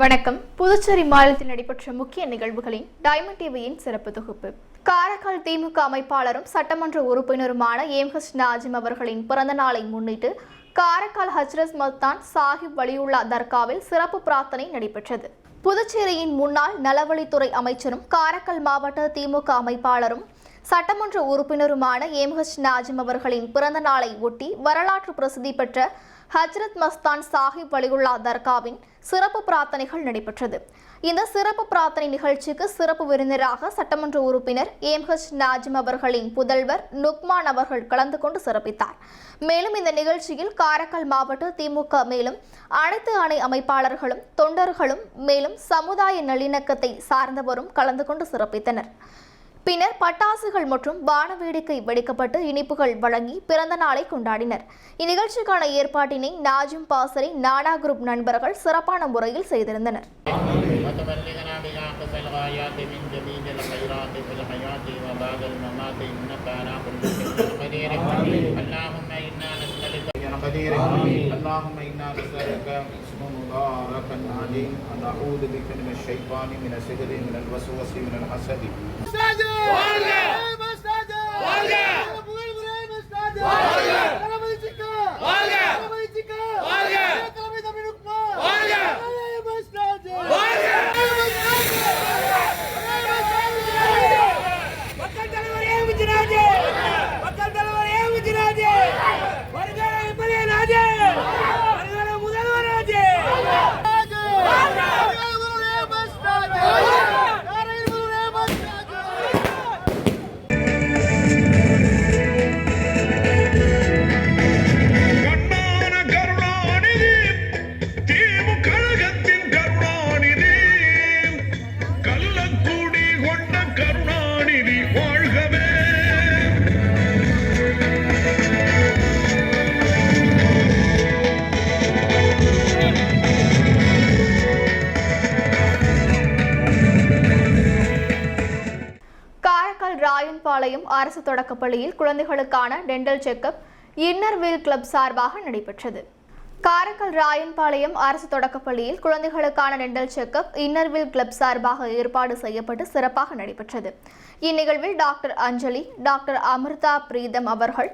வணக்கம். புதுச்சேரி மாநிலத்தில் நடைபெற்ற முக்கிய நிகழ்வுகளின் டைமண்ட் டிவியின் சிறப்பு தொகுப்பு. காரைக்கால் திமுக அமைப்பாளரும் சட்டமன்ற உறுப்பினருமான எம்ஹெச் நாஜிம் அவர்களின் பிறந்த நாளை முன்னிட்டு காரைக்கால் ஹஜ்ரத் மஸ்தான் சாஹிப் வலியுல்லா தர்காவில் சிறப்பு பிரார்த்தனை நடைபெற்றது. புதுச்சேரியின் முன்னாள் நலவழித்துறை அமைச்சரும் காரைக்கால் மாவட்ட திமுக அமைப்பாளரும் சட்டமன்ற உறுப்பினருமான எம்ஹெச் நாஜிம் அவர்களின் பிறந்த நாளை ஒட்டி வரலாற்று பிரசித்தி பெற்ற ஹஜ்ரத் மஸ்தான் சாஹிப் வலிகுல்லா தர்காவின் சிறப்பு பிரார்த்தனைகள் நடைபெற்றது. இந்த சிறப்பு பிரார்த்தனை நிகழ்ச்சிக்கு சிறப்பு விருந்தினராக சட்டமன்ற உறுப்பினர் எம்ஹெச் நாஜிம் அவர்களின் புதல்வர் நுக்மான் அவர்கள் கலந்து கொண்டு சிறப்பித்தார். மேலும் இந்த நிகழ்ச்சியில் காரைக்கால் மாவட்ட திமுக மேலும் அனைத்து அணை அமைப்பாளர்களும் தொண்டர்களும் மேலும் சமுதாய நல்லிணக்கத்தை சார்ந்தவரும் கலந்து கொண்டு சிறப்பித்தனர். பின்னர் பட்டாசுகள் மற்றும் வான வேடிக்கை வெடிக்கப்பட்டு இனிப்புகள் வழங்கி பிறந்த நாளை கொண்டாடினர் இந்நிகழ்ச்சிக்கான ஏற்பாட்டினை நாஜும் பாசரி நானா குரூப் நண்பர்கள் சிறப்பான முறையில் செய்திருந்தனர் وتبلغنا بها أقصى الغايات من جميع الخيرات في الحياة وبعد الممات إنك على كل شيء قدير اللهم إنا نسألك يا قدير. اللهم إنا نسألك اسم مبارك عليم ونعوذ بك من الشيطان من السحر من الوسوس من الحسد. مستعجل அரசு தொடக்கப்பள்ளியில் குழந்தைகளுக்கான dental checkup inner wheel club சார்பாக நடைபெற்றது. காரைக்கால் ராயன்பாளையம் அரசு தொடக்கப்பள்ளியில் குழந்தைகளுக்கான டென்டல் செக்கப் இன்னர்வில் கிளப் சார்பாக ஏற்பாடு செய்யப்பட்டு சிறப்பாக நடைபெற்றது. இந்நிகழ்வில் டாக்டர் அஞ்சலி டாக்டர் அமிர்தா பிரீதம் அவர்கள்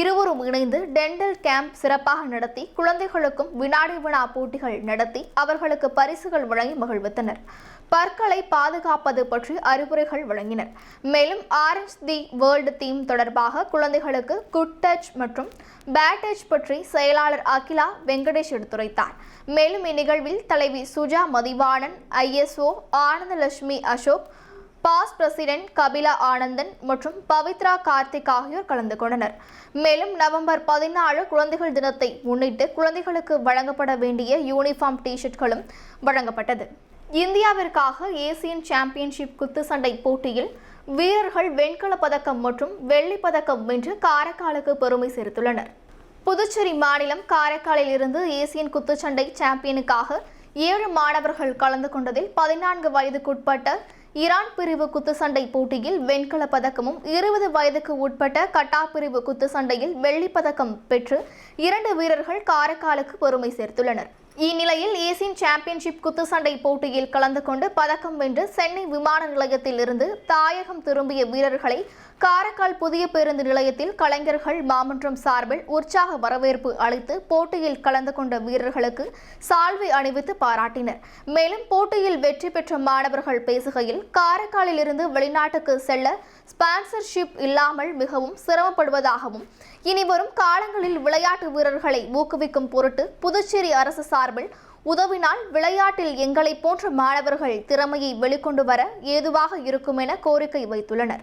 இருவரும் இணைந்து டென்டல் கேம்ப் சிறப்பாக நடத்தி குழந்தைகளுக்கும் வினாடி வினா போட்டிகள் நடத்தி அவர்களுக்கு பரிசுகள் வழங்கி மகிழ்வித்தனர். பற்களை பாதுகாப்பது பற்றி அறிவுரைகள் வழங்கினர். மேலும் ஆரஞ்ச் தி வேர்ல்டு தீம் தொடர்பாக குழந்தைகளுக்கு குட் டச் மற்றும் பேட் டச் பற்றி செயலாளர் அகிலா வெங்கடேஷ் எடுத்துரைத்தார். மேலும் இந்நிகழ்வில் தலைவி Suja Mathivanan ISO Anandalakshmi Ashok past president Kapila Anandan மற்றும் பவித்ரா கார்த்திக் ஆகியோர் கலந்து கொண்டனர். மேலும் நவம்பர் பதினாலு குழந்தைகள் தினத்தை முன்னிட்டு குழந்தைகளுக்கு வழங்கப்பட வேண்டிய யூனிஃபார்ம் டிஷர்ட்களும் வழங்கப்பட்டது. இந்தியாவிற்காக ஏசியன் சாம்பியன்ஷிப் குத்துச்சண்டை போட்டியில் வீரர்கள் வெண்கலப் பதக்கம் மற்றும் வெள்ளிப் பதக்கம் வென்று காரைக்காலுக்கு பெருமை சேர்த்துள்ளனர். புதுச்சேரி மாநிலம் காரைக்காலில் இருந்து ஏசியன் குத்துச்சண்டை சாம்பியனுக்காக ஏழு மாணவர்கள் கலந்து கொண்டதில் பதினான்கு வயதுக்குட்பட்ட ஈரான் பிரிவு குத்துச்சண்டை போட்டியில் வெண்கல பதக்கமும் இருபது வயதுக்கு உட்பட்ட கட்டா பிரிவு குத்துச்சண்டையில் வெள்ளிப் பதக்கம் பெற்று இரண்டு வீரர்கள் காரைக்காலுக்கு பெருமை சேர்த்துள்ளனர். இந்நிலையில் ஏசியன் சாம்பியன்ஷிப் குத்துச்சண்டை போட்டியில் கலந்து கொண்டு பதக்கம் வென்று சென்னை விமான நிலையத்தில் இருந்து தாயகம் திரும்பிய வீரர்களை காரைக்கால் புதிய பேருந்து நிலையத்தில் கலைஞர்கள் மாமன்றம் சார்பில் உற்சாக வரவேற்பு அளித்து போட்டியில் கலந்து கொண்ட வீரர்களுக்கு சால்வை அணிவித்து பாராட்டினர். மேலும் போட்டியில் வெற்றி பெற்ற மாணவர்கள் பேசுகையில் காரைக்காலிலிருந்து வெளிநாட்டுக்கு செல்ல ஸ்பான்சர்ஷிப் இல்லாமல் மிகவும் சிரமப்படுவதாகவும் இனி வரும் காலங்களில் விளையாட்டு வீரர்களை ஊக்குவிக்கும் பொருட்டு புதுச்சேரி அரசு சார்பில் உதவினால் விளையாட்டில் எங்களைப் போன்ற மாணவர்கள் திறமையை வெளிக்கொண்டு வர ஏதுவாக இருக்கும் என கோரிக்கை வைத்துள்ளனர்.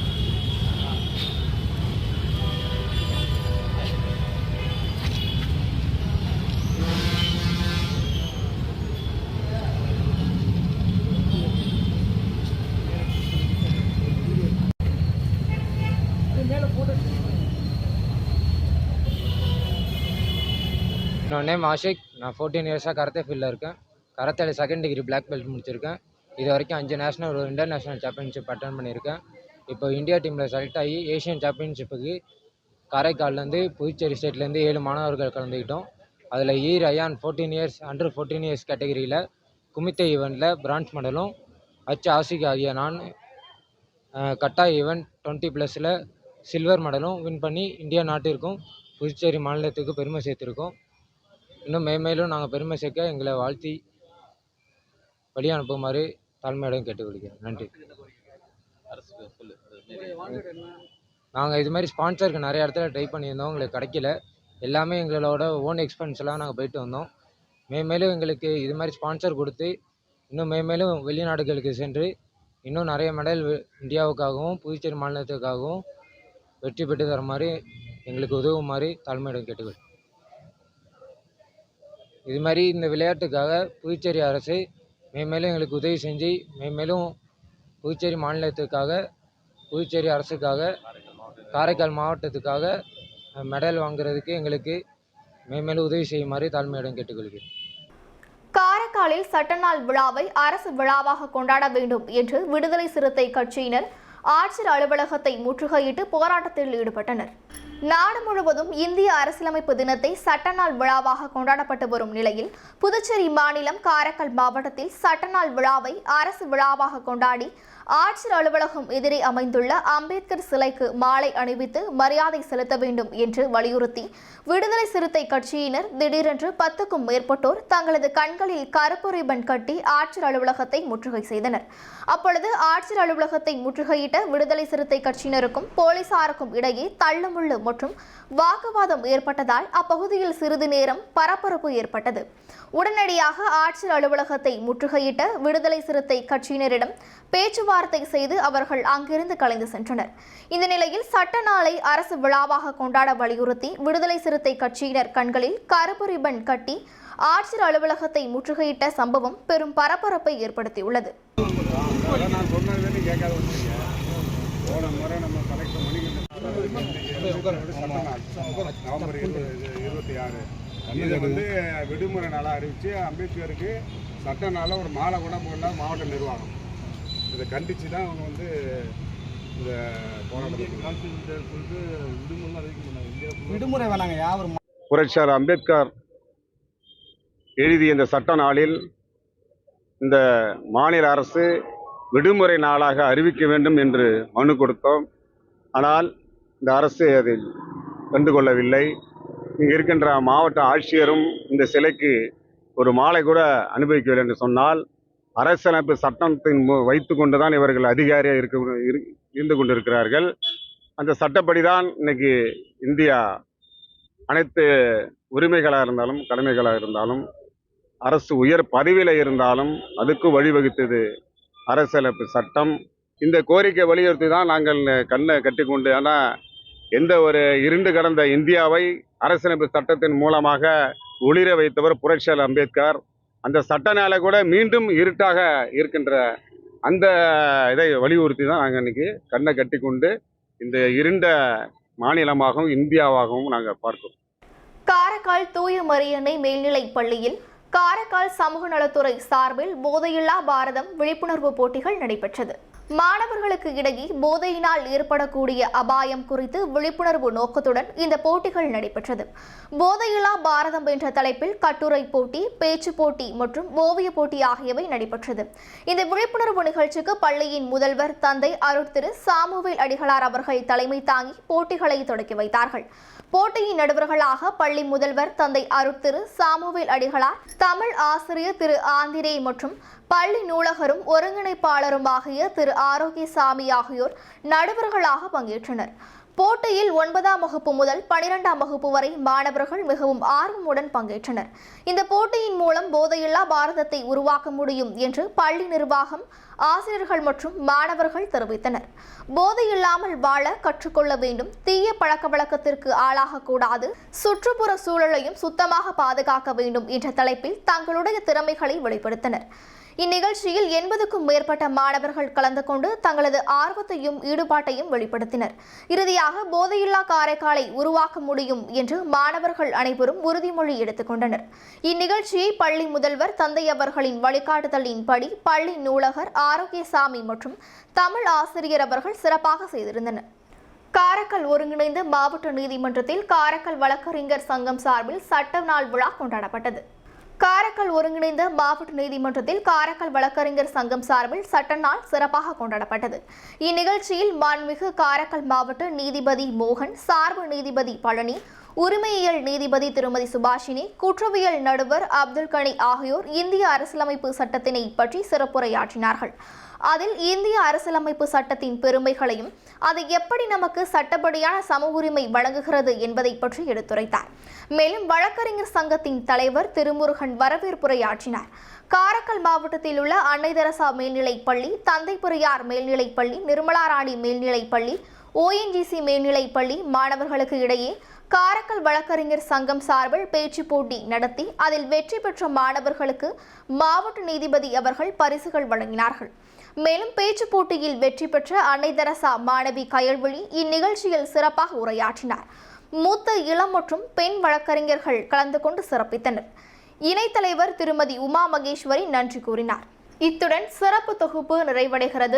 நேம் ஆஷிக் நான் ஃபோர்டீன் இயர்ஸாக கரத்தே ஃபீல்டில் இருக்கேன். கராத்தேல செகண்ட் டிகிரி பிளாக் பெல்ட் முடிச்சிருக்கேன். இது வரைக்கும் அஞ்சு நேஷனல் ஒரு இன்டர்நேஷ்னல் சாம்பியன்ஷிப் அட்டன் பண்ணியிருக்கேன். இப்போ இந்தியா டீமில் செலக்ட் ஆகி ஏஷியன் சாம்பியன்ஷிப்புக்கு காரைக்கால்லேருந்து புதுச்சேரி ஸ்டேட்லேருந்து ஏழு மாணவர்கள் கலந்துக்கிட்டோம். அதில் E Rayan fourteen years under fourteen years கேட்டகரியில் குமித்தே ஈவெண்ட்டில் பிரான்ஸ் மெடலும் ஹச் ஆசிக் ஆகிய நான் கட்டா ஈவெண்ட் டுவெண்ட்டி ப்ளஸில் சில்வர் மெடலும் வின் பண்ணி இந்தியா நாட்டிற்கும் புதுச்சேரி மாநிலத்துக்கு பெருமை சேர்த்துருக்கோம். இன்னும் மேன்மேலும் நாங்கள் பெருமை சேர்க்க எங்களை வாழ்த்தி வழி அனுப்புமாறு தாழ்மையிடம் கேட்டுக்கொள்கிறேன். நன்றி. நாங்கள் இது மாதிரி ஸ்பான்சருக்கு நிறைய இடத்துல ட்ரை பண்ணியிருந்தோம். எங்களுக்கு கிடைக்கல. எல்லாமே எங்களோட ஓன் எக்ஸ்பென்ஸ்லாம் நாங்கள் போயிட்டு வந்தோம். மேன்மேலும் எங்களுக்கு இது மாதிரி ஸ்பான்சர் கொடுத்து இன்னும் மேன்மேலும் வெளிநாடுகளுக்கு சென்று இன்னும் நிறைய மெடல் இந்தியாவுக்காகவும் புதுச்சேரி மாநிலத்துக்காகவும் வெற்றி பெற்று தருமாறு எங்களுக்கு உதவுமாறு தாழ்மையிடம் கேட்டுக்கொள் இது மாதிரி இந்த விளையாட்டுக்காக புதுச்சேரி அரசு மேன்மேலும் எங்களுக்கு உதவி செஞ்சு மேன்மேலும் புதுச்சேரி மாநிலத்துக்காக புதுச்சேரி அரசுக்காக காரைக்கால் மாவட்டத்துக்காக மெடல் வாங்குறதுக்கு எங்களுக்கு மேன்மேலும் உதவி செய்யுமாறு தாழ்மையிடம் கேட்டுக்கொள்கிறேன். காரைக்காலில் சட்டநாள் விழாவை அரசு விழாவாக கொண்டாட வேண்டும் என்று விடுதலை சிறுத்தை கட்சியினர் ஆட்சியர் அலுவலகத்தை முற்றுகையிட்டு போராட்டத்தில் ஈடுபட்டனர். நாடு முழுவதும் இந்திய அரசியலமைப்பு தினத்தை சட்டநாள் விழாவாக கொண்டாடப்பட்டு வரும் நிலையில் புதுச்சேரி மாநிலம் காரைக்கால் மாவட்டத்தில் சட்டநாள் விழாவை அரசு விழாவாக கொண்டாடி ஆட்சியர் அலுவலகம் எதிரே அமைந்துள்ள அம்பேத்கர் சிலைக்கு மாலை அணிவித்து மரியாதை செலுத்த வேண்டும் என்று வலியுறுத்தி விடுதலை சிறுத்தை கட்சியினர் திடீரென்று பத்துக்கும் மேற்பட்டோர் தங்களது கண்களில் கருப்பு ரிபன் கட்டி ஆட்சியர் அலுவலகத்தை முற்றுகை செய்தனர். அப்பொழுது ஆட்சியர் அலுவலகத்தை முற்றுகையிட்ட விடுதலை சிறுத்தை கட்சியினருக்கும் போலீசாருக்கும் இடையே தள்ளுமுள்ளு மற்றும் வாக்குவாதம் ஏற்பட்டதால் அப்பகுதியில் சிறிது நேரம் பரபரப்பு ஏற்பட்டது. உடனடியாக ஆட்சியர் அலுவலகத்தை முற்றுகையிட்ட விடுதலை சிறுத்தை கட்சியினரிடம் பேச்சுவார்த்தை செய்து அவர்கள் அங்கிருந்து கலைந்து சென்றனர். இந்த நிலையில் சட்ட நாளை அரசு விழாவாக கொண்டாட வலியுறுத்தி விடுதலை சிறுத்தை கட்சியினர் கண்களில் கருப்பு ரிபன் கட்டி ஆட்சியர் அலுவலகத்தை முற்றுகையிட்ட சம்பவம் பெரும் பரபரப்பை ஏற்படுத்தியுள்ளது. நவம்பர் இருபத்தி ஆறு இதை வந்து விடுமுறை நாளாக அறிவித்து அம்பேத்கருக்கு சட்ட நாளில் ஒரு மாலை கூட போடல மாவட்ட நிர்வாகம். இதை கண்டித்து தான் அவங்க வந்து இந்த போராட்டம் விடுமுறை வேணாங்க யாவரும் புரட்சியாளர் அம்பேத்கர் எழுதிய இந்த சட்ட நாளில் இந்த மாநில அரசு விடுமுறை நாளாக அறிவிக்க வேண்டும் என்று மனு கொடுத்தோம். ஆனால் இந்த அரசு அதில் கண்டுகொள்ளவில்லை. இங்கே இருக்கின்ற மாவட்ட ஆட்சியரும் இந்த சிலைக்கு ஒரு மாலை கூட அனுபவிக்கவில்லை என்று சொன்னால் அரசியலமைப்பு சட்டத்தின் மு- வைத்து கொண்டு தான் இவர்கள் அதிகாரியாக இருக்க இரு- இருந்து கொண்டிருக்கிறார்கள். அந்த சட்டப்படி தான் இன்னைக்கு இந்தியா அனைத்து உரிமைகளாக இருந்தாலும் கடமைகளாக இருந்தாலும் அரசு உயர் பதவியில் இருந்தாலும் அதுக்கு வழிவகுத்தது அரசியலமைப்பு சட்டம். இந்த கோரிக்கை வலியுறுத்தி தான் நாங்கள் கண்ணை கட்டிக்கொண்டு ஆனால் எந்த ஒரு இருண்டு கடந்த இந்தியாவை அரசியலமைப்பு சட்டத்தின் மூலமாக ஒளிர வைத்தவர் புரட்சியாளர் அம்பேத்கர். அந்த சட்ட நாளை கூட மீண்டும் இருட்டாக இருக்கின்ற அந்த இதை வலியுறுத்தி தான் நாங்கள் இன்றைக்கி கண்ணை கட்டிக்கொண்டு இந்த இருண்ட மாநிலமாகவும் இந்தியாவாகவும் நாங்கள் பார்க்கிறோம். காரைக்கால் தூய மரியன்னை மேல்நிலைப் பள்ளியில் காரைக்கால் சமூக நலத்துறை சார்பில் போதையில்லா பாரதம் விழிப்புணர்வு போட்டிகள் நடைபெற்றது. மாணவர்களுக்கு இடையே போதையினால் ஏற்படக்கூடிய அபாயம் குறித்து விழிப்புணர்வு நோக்கத்துடன் இந்த போட்டிகள் நடைபெற்றது. போதையில்லா பாரதம் என்ற தலைப்பில் கட்டுரை போட்டி பேச்சு போட்டி மற்றும் ஓவிய போட்டி ஆகியவை நடைபெற்றது. இந்த விழிப்புணர்வு நிகழ்ச்சிக்கு பள்ளியின் முதல்வர் தந்தை அருட்திரு சாமுவேல் அடிகளார் அவர்கள் தலைமை தாங்கி போட்டிகளை தொடக்கி வைத்தார்கள். போட்டியின் நடுவர்களாக பள்ளி முதல்வர் தந்தை அருட்திரு சாமுவேல் அடிகளார் தமிழ் ஆசிரியர் திரு. ஆந்திரே மற்றும் பள்ளி நூலகரும் ஒருங்கிணைப்பாளரும் ஆகிய திரு. ஆரோக்கியசாமி ஆகியோர் நடுவர்களாக பங்கேற்றனர். போட்டியில் ஒன்பதாம் வகுப்பு முதல் பனிரெண்டாம் வகுப்பு வரை மாணவர்கள் மிகவும் ஆர்வமுடன் பங்கேற்றனர். இந்த போட்டியின் மூலம் போதையில்லா பாரதத்தை உருவாக்க முடியும் என்று பள்ளி நிர்வாகம் ஆசிரியர்கள் மற்றும் மாணவர்கள் தெரிவித்தனர். போதையில்லாமல் வாழ கற்றுக்கொள்ள வேண்டும் தீய பழக்க வழக்கத்திற்கு ஆளாகக்கூடாது சுற்றுப்புற சூழலையும் சுத்தமாக பாதுகாக்க வேண்டும் என்ற தலைப்பில் தங்களுடைய திறமைகளை வெளிப்படுத்தினர். இந்நிகழ்ச்சியில் எண்பதுக்கும் மேற்பட்ட மாணவர்கள் கலந்து கொண்டு தங்களது ஆர்வத்தையும் ஈடுபாட்டையும் வெளிப்படுத்தினர். இறுதியாக போதையில்லா காரைக்காலை உருவாக்க முடியும் என்று மாணவர்கள் அனைவரும் உறுதிமொழி எடுத்துக்கொண்டனர் இந்நிகழ்ச்சியை பள்ளி முதல்வர் தந்தை அவர்களின் வழிகாட்டுதலின்படி பள்ளி நூலகர் ஆரோக்கியசாமி மற்றும் தமிழ் ஆசிரியர் அவர்கள் சிறப்பாக செய்திருந்தனர். காரைக்கால் ஒருங்கிணைந்த மாவட்ட நீதிமன்றத்தில் காரைக்கால் வழக்கறிஞர் சங்கம் சார்பில் சட்ட நாள் விழா கொண்டாடப்பட்டது. காரைக்கால் ஒருங்கிணைந்த மாவட்ட நீதிமன்றத்தில் காரைக்கால் வழக்கறிஞர் சங்கம் சார்பில் சட்ட நாள் சிறப்பாக கொண்டாடப்பட்டது. இந்நிகழ்ச்சியில் மாண்புமிகு காரைக்கால் மாவட்ட நீதிபதி மோகன் சார்பு நீதிபதி பழனி உரிமையியல் நீதிபதி திருமதி சுபாஷினி குற்றவியல் நடுவர் அப்துல் கனி ஆகியோர் இந்திய அரசியலமைப்பு சட்டத்தினை பற்றி சிறப்புரையாற்றினார்கள். அதில் இந்திய அரசியலமைப்பு சட்டத்தின் பெருமைகளையும் அது எப்படி நமக்கு சட்டப்படியான சம உரிமை வழங்குகிறது என்பதை பற்றி எடுத்துரைத்தார். மேலும் வழக்கறிஞர் சங்கத்தின் தலைவர் திருமுருகன் வரவேற்புரையாற்றினார் காரைக்கால் மாவட்டத்தில் உள்ள அன்னை தெரசா மேல்நிலைப் பள்ளி தந்தை பெரியார் மேல்நிலைப் பள்ளி நிர்மலாராணி மேல்நிலைப் பள்ளி ஓஎன்ஜிசி மேல்நிலைப் பள்ளி மாணவர்களுக்கு இடையே காரைக்கால் வழக்கறிஞர் சங்கம் சார்பில் பேச்சு போட்டி நடத்தி அதில் வெற்றி பெற்ற மாணவர்களுக்கு மாவட்ட நீதிபதி அவர்கள் பரிசுகள் வழங்கினார்கள். மேலும் பேச்சு போட்டியில் வெற்றி பெற்ற அன்னைதரசா மாணவி கயல்விழி இந்நிகழ்ச்சியில் சிறப்பாக உரையாற்றினார். மூத்த இளம் மற்றும் பெண் வழக்கறிஞர்கள் கலந்து கொண்டு சிறப்பித்தனர். இணைத்தலைவர் திருமதி உமா மகேஸ்வரி நன்றி கூறினார். இத்துடன் சிறப்பு தொகுப்பு நிறைவடைகிறது.